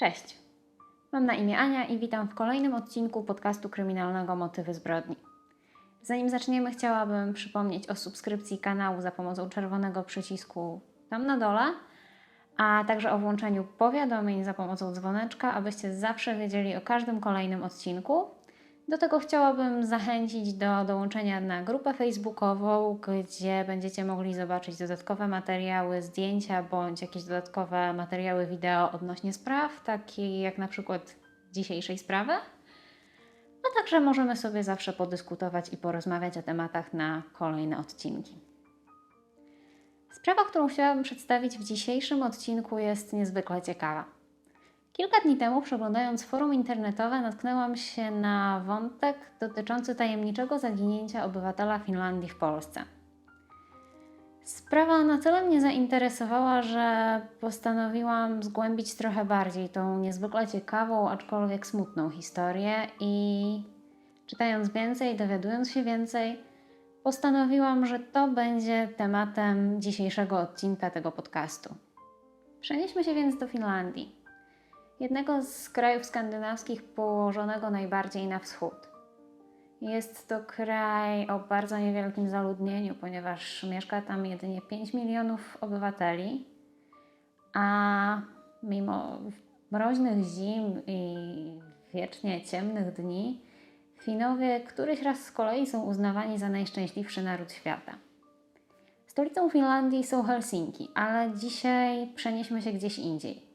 Cześć. Mam na imię Ania i witam w kolejnym odcinku podcastu kryminalnego Motywy zbrodni. Zanim zaczniemy, chciałabym przypomnieć o subskrypcji kanału za pomocą czerwonego przycisku tam na dole, a także o włączeniu powiadomień za pomocą dzwoneczka, abyście zawsze wiedzieli o każdym kolejnym odcinku. Do tego chciałabym zachęcić do dołączenia na grupę facebookową, gdzie będziecie mogli zobaczyć dodatkowe materiały, zdjęcia bądź jakieś dodatkowe materiały wideo odnośnie spraw, takie jak na przykład dzisiejszej sprawy. A także możemy sobie zawsze podyskutować i porozmawiać o tematach na kolejne odcinki. Sprawa, którą chciałabym przedstawić w dzisiejszym odcinku jest niezwykle ciekawa. Kilka dni temu, przeglądając forum internetowe, natknęłam się na wątek dotyczący tajemniczego zaginięcia obywatela Finlandii w Polsce. Sprawa na tyle mnie zainteresowała, że postanowiłam zgłębić trochę bardziej tą niezwykle ciekawą, aczkolwiek smutną historię i czytając więcej, dowiadując się więcej, postanowiłam, że to będzie tematem dzisiejszego odcinka tego podcastu. Przenieśmy się więc do Finlandii jednego z krajów skandynawskich położonego najbardziej na wschód. Jest to kraj o bardzo niewielkim zaludnieniu, ponieważ mieszka tam jedynie 5 milionów obywateli, a mimo mroźnych zim i wiecznie ciemnych dni, Finowie któryś raz z kolei są uznawani za najszczęśliwszy naród świata. Stolicą Finlandii są Helsinki, ale dzisiaj przenieśmy się gdzieś indziej.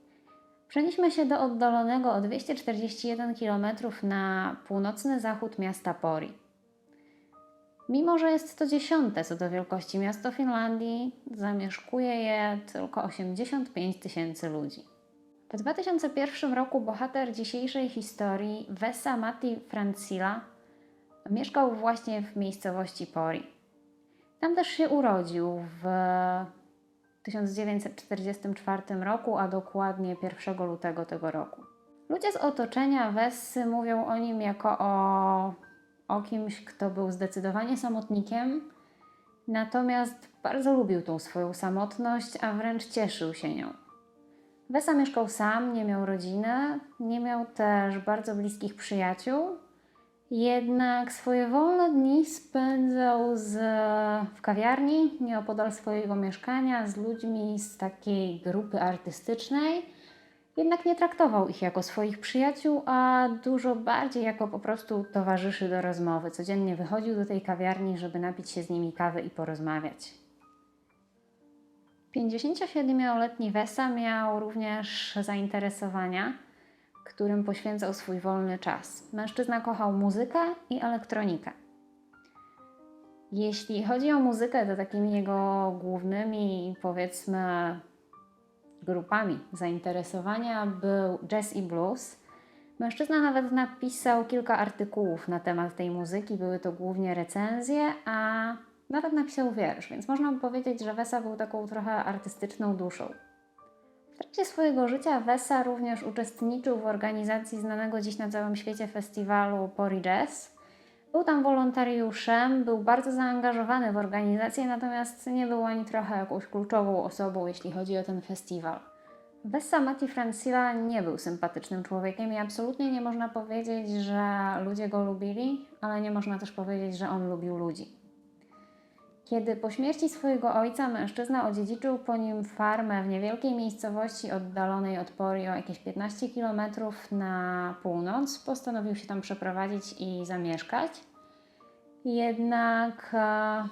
Przenieśmy się do oddalonego o 241 km na północny zachód miasta Pori. Mimo, że jest to dziesiąte co do wielkości miasto Finlandii, zamieszkuje je tylko 85 tysięcy ludzi. W 2001 roku bohater dzisiejszej historii, Vesa Matti Francila, mieszkał właśnie w miejscowości Pori. Tam też się urodził w 1944 roku, a dokładnie 1 lutego tego roku. Ludzie z otoczenia Wessy mówią o nim jako o, o kimś, kto był zdecydowanie samotnikiem, natomiast bardzo lubił tą swoją samotność, a wręcz cieszył się nią. Wesa mieszkał sam, nie miał rodziny, nie miał też bardzo bliskich przyjaciół, jednak swoje wolne dni spędzał z, w kawiarni nieopodal swojego mieszkania z ludźmi z takiej grupy artystycznej. Jednak nie traktował ich jako swoich przyjaciół, a dużo bardziej jako po prostu towarzyszy do rozmowy. Codziennie wychodził do tej kawiarni, żeby napić się z nimi kawy i porozmawiać. 57-letni Wesa miał również zainteresowania którym poświęcał swój wolny czas. Mężczyzna kochał muzykę i elektronikę. Jeśli chodzi o muzykę, to takimi jego głównymi, powiedzmy, grupami zainteresowania był jazz i blues. Mężczyzna nawet napisał kilka artykułów na temat tej muzyki, były to głównie recenzje, a nawet napisał wiersz, więc można by powiedzieć, że Wesa był taką trochę artystyczną duszą. W trakcie swojego życia Wesa również uczestniczył w organizacji znanego dziś na całym świecie festiwalu Pori Jazz. Był tam wolontariuszem, był bardzo zaangażowany w organizację, natomiast nie był ani trochę jakąś kluczową osobą, jeśli chodzi o ten festiwal. Wessa Mati Francila nie był sympatycznym człowiekiem i absolutnie nie można powiedzieć, że ludzie go lubili, ale nie można też powiedzieć, że on lubił ludzi. Kiedy po śmierci swojego ojca mężczyzna odziedziczył po nim farmę w niewielkiej miejscowości oddalonej od Pori o jakieś 15 km na północ, postanowił się tam przeprowadzić i zamieszkać. Jednak e,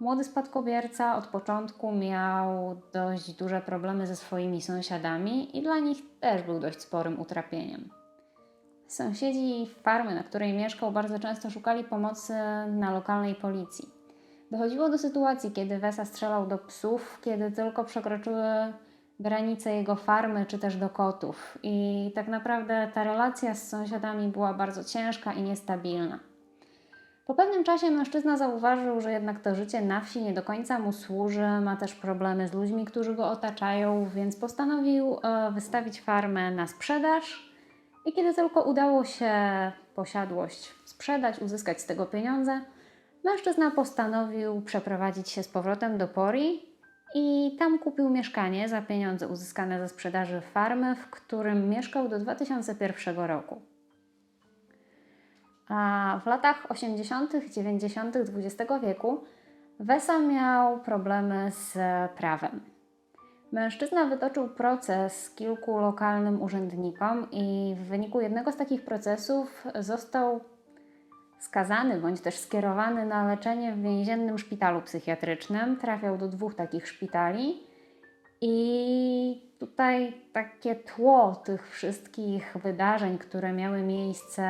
młody spadkobierca od początku miał dość duże problemy ze swoimi sąsiadami i dla nich też był dość sporym utrapieniem. Sąsiedzi farmy, na której mieszkał, bardzo często szukali pomocy na lokalnej policji. Dochodziło do sytuacji, kiedy Wesa strzelał do psów, kiedy tylko przekroczyły granice jego farmy, czy też do kotów. I tak naprawdę ta relacja z sąsiadami była bardzo ciężka i niestabilna. Po pewnym czasie mężczyzna zauważył, że jednak to życie na wsi nie do końca mu służy, ma też problemy z ludźmi, którzy go otaczają, więc postanowił e, wystawić farmę na sprzedaż. I kiedy tylko udało się posiadłość sprzedać, uzyskać z tego pieniądze, mężczyzna postanowił przeprowadzić się z powrotem do Pori i tam kupił mieszkanie za pieniądze uzyskane ze sprzedaży farmy, w którym mieszkał do 2001 roku. A w latach 80., 90. XX wieku Wesa miał problemy z prawem. Mężczyzna wytoczył proces kilku lokalnym urzędnikom i w wyniku jednego z takich procesów został skazany bądź też skierowany na leczenie w więziennym szpitalu psychiatrycznym. Trafiał do dwóch takich szpitali i tutaj takie tło tych wszystkich wydarzeń, które miały miejsce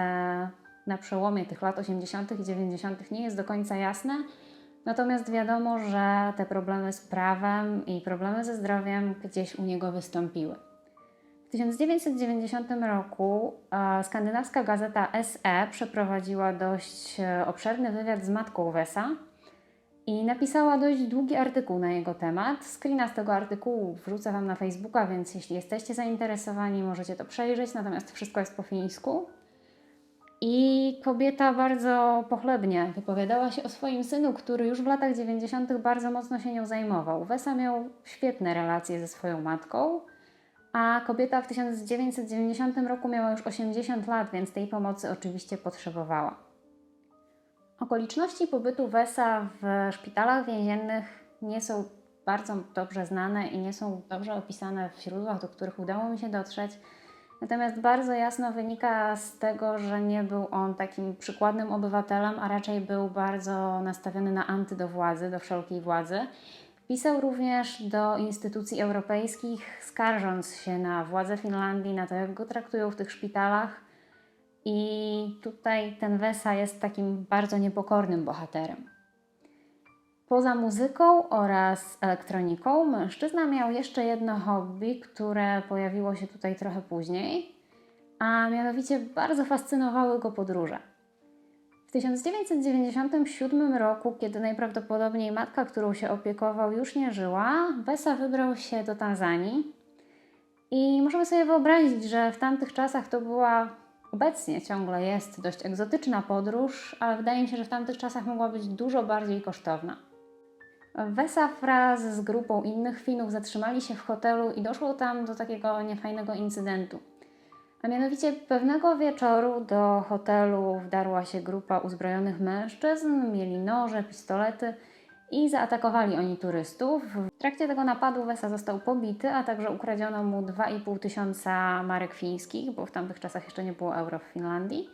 na przełomie tych lat 80. i 90. nie jest do końca jasne. Natomiast wiadomo, że te problemy z prawem i problemy ze zdrowiem gdzieś u niego wystąpiły. W 1990 roku skandynawska gazeta SE przeprowadziła dość e, obszerny wywiad z matką Wesa i napisała dość długi artykuł na jego temat. Screena z tego artykułu wrzucę Wam na Facebooka, więc jeśli jesteście zainteresowani, możecie to przejrzeć, natomiast wszystko jest po fińsku. I kobieta bardzo pochlebnie wypowiadała się o swoim synu, który już w latach 90. bardzo mocno się nią zajmował. Wesa miał świetne relacje ze swoją matką, a kobieta w 1990 roku miała już 80 lat, więc tej pomocy oczywiście potrzebowała. Okoliczności pobytu Wesa w szpitalach więziennych nie są bardzo dobrze znane i nie są dobrze opisane w źródłach, do których udało mi się dotrzeć. Natomiast bardzo jasno wynika z tego, że nie był on takim przykładnym obywatelem, a raczej był bardzo nastawiony na anty do władzy, do wszelkiej władzy. Pisał również do instytucji europejskich, skarżąc się na władze Finlandii, na to, jak go traktują w tych szpitalach. I tutaj ten Wesa jest takim bardzo niepokornym bohaterem. Poza muzyką oraz elektroniką, mężczyzna miał jeszcze jedno hobby, które pojawiło się tutaj trochę później, a mianowicie bardzo fascynowały go podróże. W 1997 roku, kiedy najprawdopodobniej matka, którą się opiekował, już nie żyła, Wesa wybrał się do Tanzanii. I możemy sobie wyobrazić, że w tamtych czasach to była obecnie ciągle jest dość egzotyczna podróż, ale wydaje mi się, że w tamtych czasach mogła być dużo bardziej kosztowna. Wesa wraz z grupą innych Finów zatrzymali się w hotelu i doszło tam do takiego niefajnego incydentu. A mianowicie pewnego wieczoru do hotelu wdarła się grupa uzbrojonych mężczyzn, mieli noże, pistolety i zaatakowali oni turystów. W trakcie tego napadu Wesa został pobity, a także ukradziono mu 2,5 tysiąca marek fińskich, bo w tamtych czasach jeszcze nie było euro w Finlandii.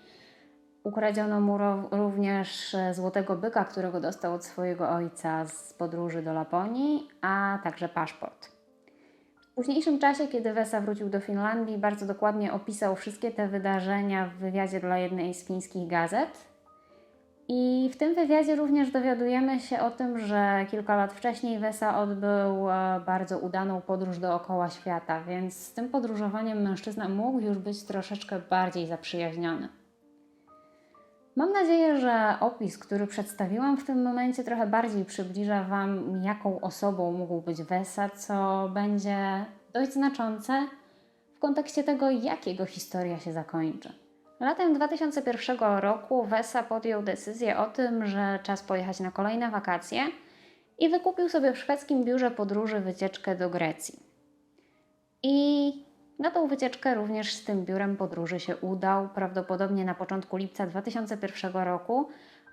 Ukradziono mu również złotego byka, którego dostał od swojego ojca z podróży do Laponii, a także paszport. W późniejszym czasie, kiedy Wesa wrócił do Finlandii, bardzo dokładnie opisał wszystkie te wydarzenia w wywiadzie dla jednej z fińskich gazet. I w tym wywiadzie również dowiadujemy się o tym, że kilka lat wcześniej Wesa odbył e, bardzo udaną podróż dookoła świata, więc z tym podróżowaniem mężczyzna mógł już być troszeczkę bardziej zaprzyjaźniony. Mam nadzieję, że opis, który przedstawiłam w tym momencie, trochę bardziej przybliża Wam, jaką osobą mógł być Wesa, co będzie dość znaczące w kontekście tego, jak jego historia się zakończy. Latem 2001 roku Wesa podjął decyzję o tym, że czas pojechać na kolejne wakacje i wykupił sobie w szwedzkim biurze podróży wycieczkę do Grecji. I na tą wycieczkę również z tym biurem podróży się udał, prawdopodobnie na początku lipca 2001 roku,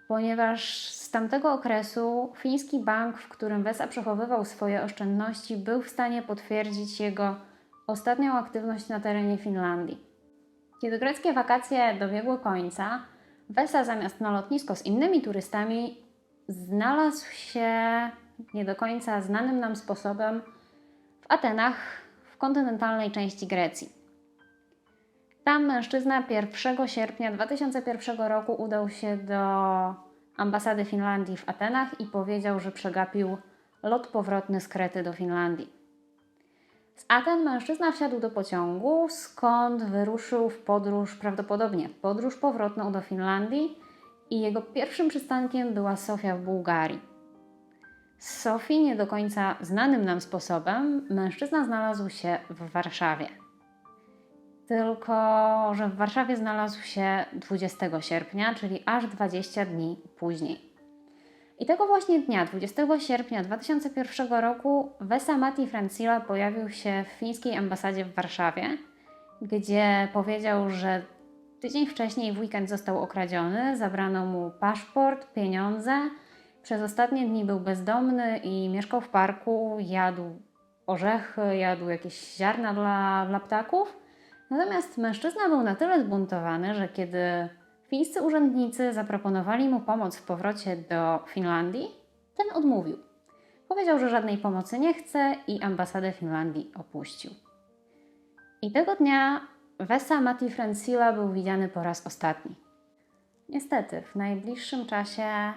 ponieważ z tamtego okresu fiński bank, w którym Wesa przechowywał swoje oszczędności, był w stanie potwierdzić jego ostatnią aktywność na terenie Finlandii. Kiedy greckie wakacje dobiegły końca, Wesa zamiast na lotnisko z innymi turystami znalazł się nie do końca znanym nam sposobem w Atenach kontynentalnej części Grecji. Tam mężczyzna 1 sierpnia 2001 roku udał się do ambasady Finlandii w Atenach i powiedział, że przegapił lot powrotny z Krety do Finlandii. Z Aten mężczyzna wsiadł do pociągu, skąd wyruszył w podróż, prawdopodobnie podróż powrotną do Finlandii i jego pierwszym przystankiem była Sofia w Bułgarii. Z Sofii nie do końca znanym nam sposobem mężczyzna znalazł się w Warszawie. Tylko, że w Warszawie znalazł się 20 sierpnia, czyli aż 20 dni później. I tego właśnie dnia, 20 sierpnia 2001 roku, Vesa Matti Francila pojawił się w fińskiej ambasadzie w Warszawie, gdzie powiedział, że tydzień wcześniej w weekend został okradziony, zabrano mu paszport, pieniądze. Przez ostatnie dni był bezdomny i mieszkał w parku, jadł orzechy, jadł jakieś ziarna dla, dla ptaków. Natomiast mężczyzna był na tyle zbuntowany, że kiedy fińscy urzędnicy zaproponowali mu pomoc w powrocie do Finlandii, ten odmówił. Powiedział, że żadnej pomocy nie chce i ambasadę Finlandii opuścił. I tego dnia Vesa Matti Francila był widziany po raz ostatni. Niestety, w najbliższym czasie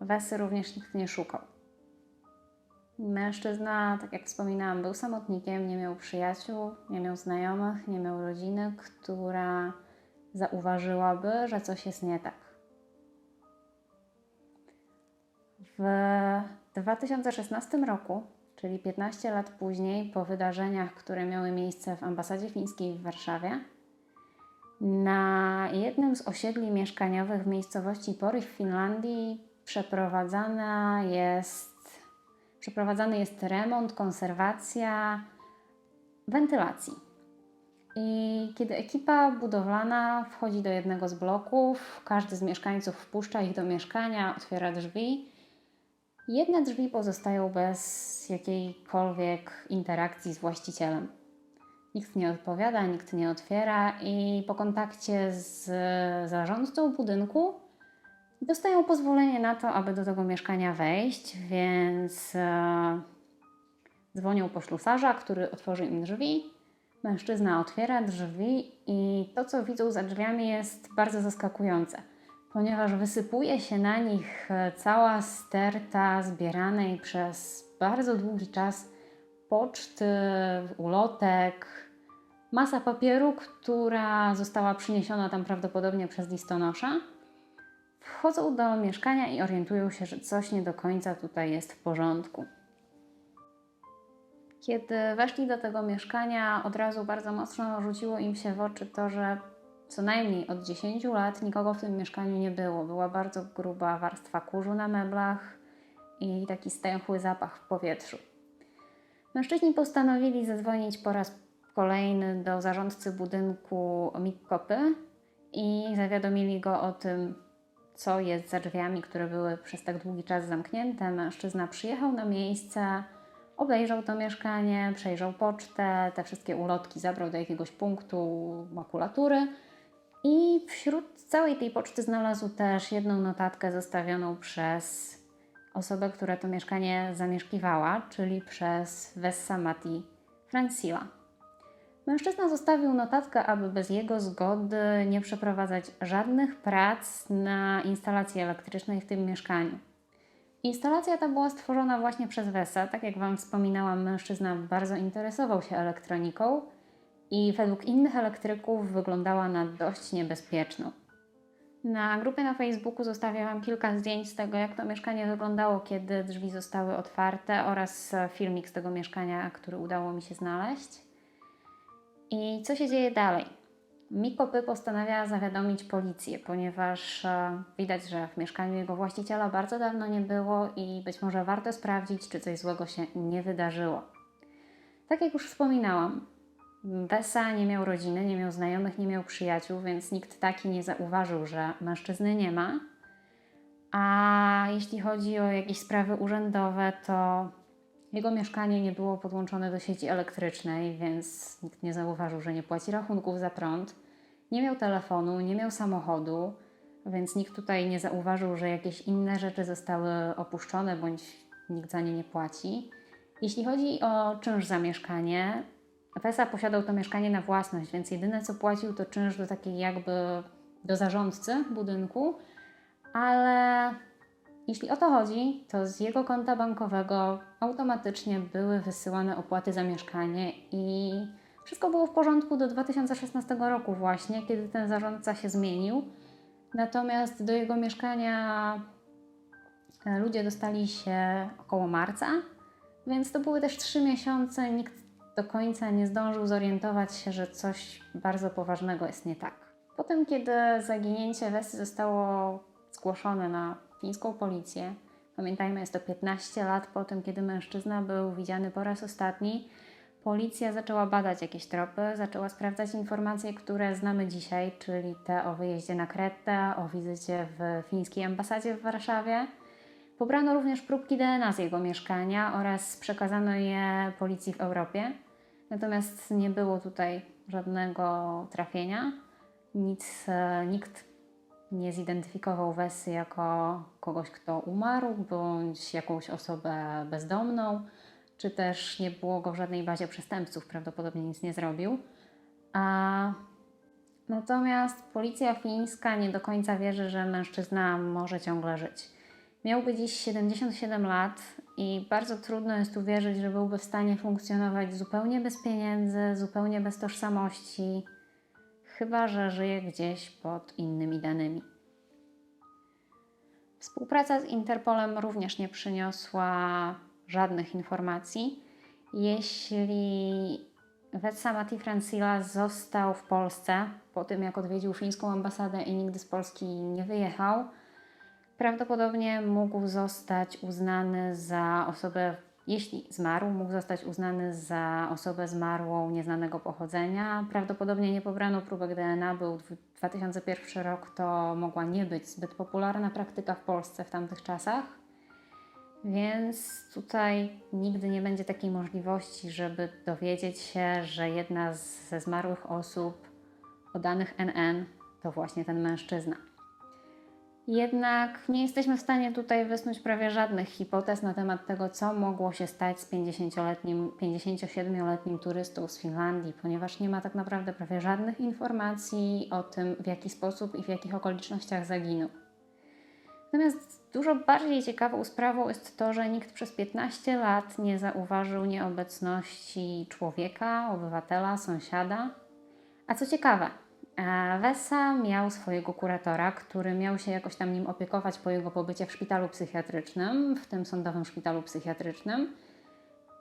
Wesy również nikt nie szukał. Mężczyzna, tak jak wspominałam, był samotnikiem, nie miał przyjaciół, nie miał znajomych, nie miał rodziny, która zauważyłaby, że coś jest nie tak. W 2016 roku, czyli 15 lat później, po wydarzeniach, które miały miejsce w ambasadzie fińskiej w Warszawie, na jednym z osiedli mieszkaniowych w miejscowości Pory w Finlandii przeprowadzana jest, przeprowadzany jest remont, konserwacja wentylacji. I kiedy ekipa budowlana wchodzi do jednego z bloków, każdy z mieszkańców wpuszcza ich do mieszkania, otwiera drzwi. Jedne drzwi pozostają bez jakiejkolwiek interakcji z właścicielem. Nikt nie odpowiada, nikt nie otwiera, i po kontakcie z zarządcą budynku dostają pozwolenie na to, aby do tego mieszkania wejść, więc e, dzwonią po ślusarza, który otworzy im drzwi. Mężczyzna otwiera drzwi i to, co widzą za drzwiami, jest bardzo zaskakujące, ponieważ wysypuje się na nich e, cała sterta zbieranej przez bardzo długi czas poczty, ulotek, masa papieru, która została przyniesiona tam prawdopodobnie przez listonosza. Wchodzą do mieszkania i orientują się, że coś nie do końca tutaj jest w porządku. Kiedy weszli do tego mieszkania, od razu bardzo mocno rzuciło im się w oczy to, że co najmniej od 10 lat nikogo w tym mieszkaniu nie było. Była bardzo gruba warstwa kurzu na meblach i taki stęchły zapach w powietrzu. Mężczyźni postanowili zadzwonić po raz kolejny do zarządcy budynku Mikkopy i zawiadomili go o tym, co jest za drzwiami, które były przez tak długi czas zamknięte. Mężczyzna przyjechał na miejsce, obejrzał to mieszkanie, przejrzał pocztę, te wszystkie ulotki zabrał do jakiegoś punktu makulatury i wśród całej tej poczty znalazł też jedną notatkę zostawioną przez osobę, która to mieszkanie zamieszkiwała, czyli przez Vessa Mati Francila. Mężczyzna zostawił notatkę, aby bez jego zgody nie przeprowadzać żadnych prac na instalacji elektrycznej w tym mieszkaniu. Instalacja ta była stworzona właśnie przez Wesa. Tak jak Wam wspominałam, mężczyzna bardzo interesował się elektroniką i według innych elektryków wyglądała na dość niebezpieczną. Na grupie na Facebooku zostawiałam kilka zdjęć z tego, jak to mieszkanie wyglądało, kiedy drzwi zostały otwarte, oraz filmik z tego mieszkania, który udało mi się znaleźć. I co się dzieje dalej? Mikopy postanawia zawiadomić policję, ponieważ e, widać, że w mieszkaniu jego właściciela bardzo dawno nie było i być może warto sprawdzić, czy coś złego się nie wydarzyło. Tak jak już wspominałam, Besa nie miał rodziny, nie miał znajomych, nie miał przyjaciół, więc nikt taki nie zauważył, że mężczyzny nie ma. A jeśli chodzi o jakieś sprawy urzędowe, to jego mieszkanie nie było podłączone do sieci elektrycznej, więc nikt nie zauważył, że nie płaci rachunków za prąd. Nie miał telefonu, nie miał samochodu, więc nikt tutaj nie zauważył, że jakieś inne rzeczy zostały opuszczone bądź nikt za nie nie płaci. Jeśli chodzi o czynsz za mieszkanie, Wesa posiadał to mieszkanie na własność, więc jedyne co płacił to czynsz do takiej jakby do zarządcy budynku, ale jeśli o to chodzi, to z jego konta bankowego automatycznie były wysyłane opłaty za mieszkanie i wszystko było w porządku do 2016 roku właśnie, kiedy ten zarządca się zmienił. Natomiast do jego mieszkania e, ludzie dostali się około marca, więc to były też trzy miesiące. Nikt do końca nie zdążył zorientować się, że coś bardzo poważnego jest nie tak. Potem, kiedy zaginięcie Wesy zostało zgłoszone na fińską policję, Pamiętajmy, jest to 15 lat po tym, kiedy mężczyzna był widziany po raz ostatni. Policja zaczęła badać jakieś tropy, zaczęła sprawdzać informacje, które znamy dzisiaj, czyli te o wyjeździe na Kretę, o wizycie w fińskiej ambasadzie w Warszawie. Pobrano również próbki DNA z jego mieszkania oraz przekazano je policji w Europie. Natomiast nie było tutaj żadnego trafienia. Nic, e, nikt nie zidentyfikował Wesy jako kogoś, kto umarł, bądź jakąś osobę bezdomną, czy też nie było go w żadnej bazie przestępców, prawdopodobnie nic nie zrobił. A natomiast policja fińska nie do końca wierzy, że mężczyzna może ciągle żyć. Miałby dziś 77 lat i bardzo trudno jest uwierzyć, że byłby w stanie funkcjonować zupełnie bez pieniędzy, zupełnie bez tożsamości, chyba że żyje gdzieś pod innymi danymi. Współpraca z Interpolem również nie przyniosła żadnych informacji. Jeśli Vetsa Mati Francila został w Polsce po tym, jak odwiedził fińską ambasadę i nigdy z Polski nie wyjechał, prawdopodobnie mógł zostać uznany za osobę, jeśli zmarł, mógł zostać uznany za osobę zmarłą nieznanego pochodzenia. Prawdopodobnie nie pobrano próbek DNA, był 2001 rok, to mogła nie być zbyt popularna praktyka w Polsce w tamtych czasach. Więc tutaj nigdy nie będzie takiej możliwości, żeby dowiedzieć się, że jedna ze zmarłych osób o danych NN to właśnie ten mężczyzna. Jednak nie jesteśmy w stanie tutaj wysnuć prawie żadnych hipotez na temat tego, co mogło się stać z 50-letnim, 57-letnim turystą z Finlandii, ponieważ nie ma tak naprawdę prawie żadnych informacji o tym, w jaki sposób i w jakich okolicznościach zaginął. Natomiast dużo bardziej ciekawą sprawą jest to, że nikt przez 15 lat nie zauważył nieobecności człowieka, obywatela, sąsiada. A co ciekawe, Wesa miał swojego kuratora, który miał się jakoś tam nim opiekować po jego pobycie w szpitalu psychiatrycznym, w tym sądowym szpitalu psychiatrycznym.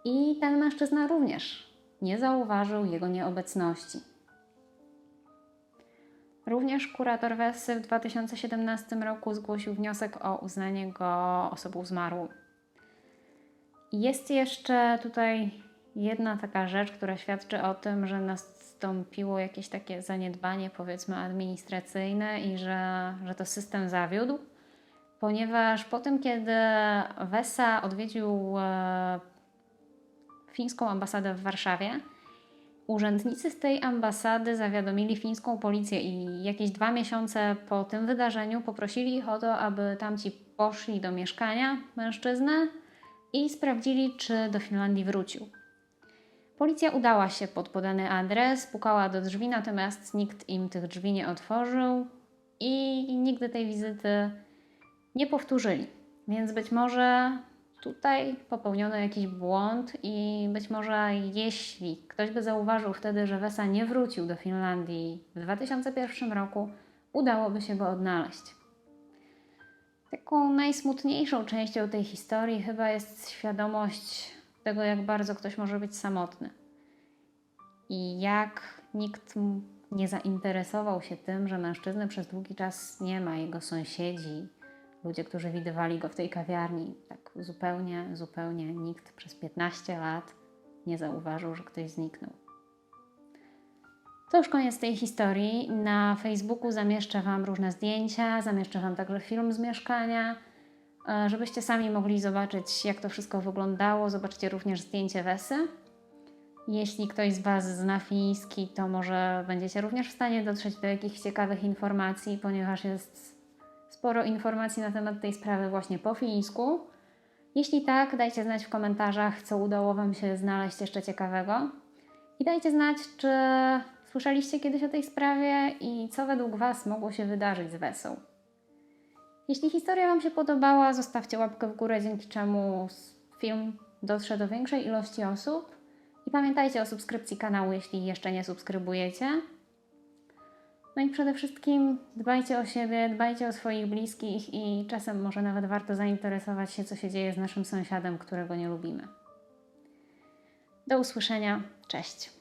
I ten mężczyzna również nie zauważył jego nieobecności. Również kurator Wesy w 2017 roku zgłosił wniosek o uznanie go osobą zmarłą. Jest jeszcze tutaj jedna taka rzecz, która świadczy o tym, że nastąpiło jakieś takie zaniedbanie, powiedzmy, administracyjne i że, że to system zawiódł, ponieważ po tym, kiedy Wesa odwiedził e, fińską ambasadę w Warszawie, Urzędnicy z tej ambasady zawiadomili fińską policję i jakieś dwa miesiące po tym wydarzeniu poprosili ich o to, aby tamci poszli do mieszkania mężczyzny i sprawdzili, czy do Finlandii wrócił. Policja udała się pod podany adres, pukała do drzwi, natomiast nikt im tych drzwi nie otworzył i nigdy tej wizyty nie powtórzyli. Więc być może tutaj popełniono jakiś błąd i być może jeśli ktoś by zauważył wtedy, że Wesa nie wrócił do Finlandii w 2001 roku, udałoby się go odnaleźć. Taką najsmutniejszą częścią tej historii chyba jest świadomość tego, jak bardzo ktoś może być samotny. I jak nikt nie zainteresował się tym, że mężczyzny przez długi czas nie ma, jego sąsiedzi, ludzie, którzy widywali go w tej kawiarni. Tak zupełnie, zupełnie nikt przez 15 lat nie zauważył, że ktoś zniknął. To już koniec tej historii. Na Facebooku zamieszczę Wam różne zdjęcia, zamieszczę Wam także film z mieszkania, żebyście sami mogli zobaczyć, jak to wszystko wyglądało. Zobaczcie również zdjęcie Wesy. Jeśli ktoś z Was zna fiński, to może będziecie również w stanie dotrzeć do jakichś ciekawych informacji, ponieważ jest sporo informacji na temat tej sprawy właśnie po fińsku. Jeśli tak, dajcie znać w komentarzach, co udało Wam się znaleźć jeszcze ciekawego. I dajcie znać, czy słyszeliście kiedyś o tej sprawie i co według Was mogło się wydarzyć z Wesą. Jeśli historia Wam się podobała, zostawcie łapkę w górę, dzięki czemu film dotrze do większej ilości osób. I pamiętajcie o subskrypcji kanału, jeśli jeszcze nie subskrybujecie. No i przede wszystkim dbajcie o siebie, dbajcie o swoich bliskich i czasem może nawet warto zainteresować się, co się dzieje z naszym sąsiadem, którego nie lubimy. Do usłyszenia. Cześć.